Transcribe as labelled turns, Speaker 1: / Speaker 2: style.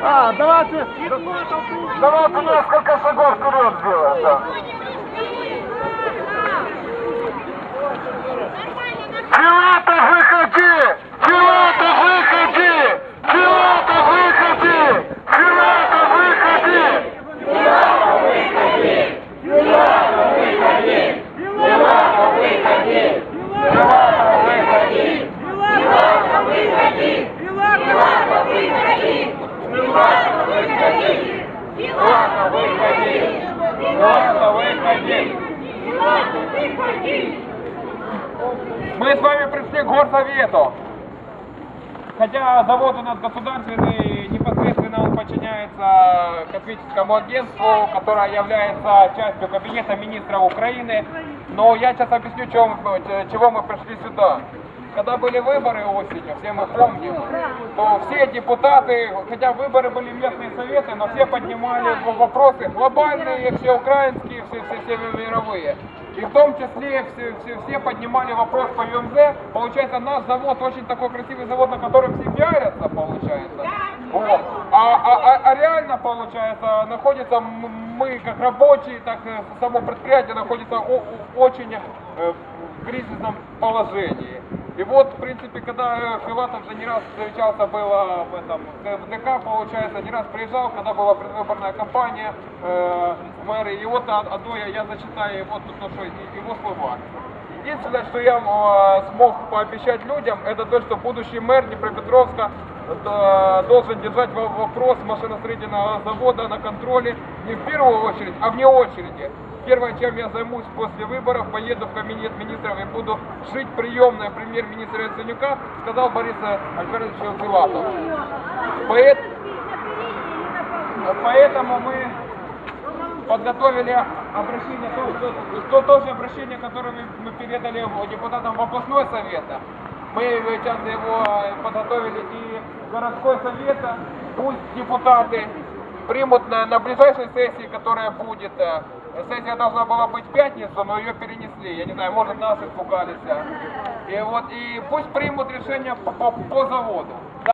Speaker 1: А, давайте.
Speaker 2: Давайте несколько шагов вперед сделаем, да. Филатов, выходи! Филатов, выходи! Филатов, выходи! Филатов, выходи!
Speaker 3: Мы с вами пришли к горсовету. Хотя завод у нас государственный, непосредственно он подчиняется космическому агентству, которое является частью кабинета министра Украины. Но я сейчас объясню, чем, чего мы пришли сюда. Когда были выборы осенью, все мы помним, то все депутаты, хотя выборы были местные советы, но все поднимали вопросы глобальные, все украинские, все, все, все мировые. И в том числе все, все, все поднимали вопрос по ЮМЗ. Получается, наш завод очень такой красивый завод, на котором все пиарятся, получается. Вот. А, а, а, а реально, получается, находится мы, как рабочие, так само предприятие находится очень э, в кризисном положении. И вот, в принципе, когда э, Филатов же не раз встречался было в этом в ДК, получается, не раз приезжал, когда была предвыборная кампания э, в. И вот од- одно я, я зачитаю вот тут то, что его слова. Единственное, что я э, смог пообещать людям, это то, что будущий мэр Днепропетровска должен держать во- вопрос машиностроительного завода на контроле не в первую очередь, а вне очереди. Первое, чем я займусь после выборов, поеду в кабинет министров и буду шить приемное премьер-министра Яценюка, сказал Борис Альбертович Филатов. Поэт- Поэтому мы подготовили обращение, то, то, то, же обращение, которое мы, передали депутатам областной совета. Мы сейчас его подготовили и городской совет, пусть депутаты примут на, на ближайшей сессии, которая будет. э, Сессия должна была быть в пятницу, но ее перенесли. Я не знаю, может нас испугались. И вот и пусть примут решение по, по- по заводу.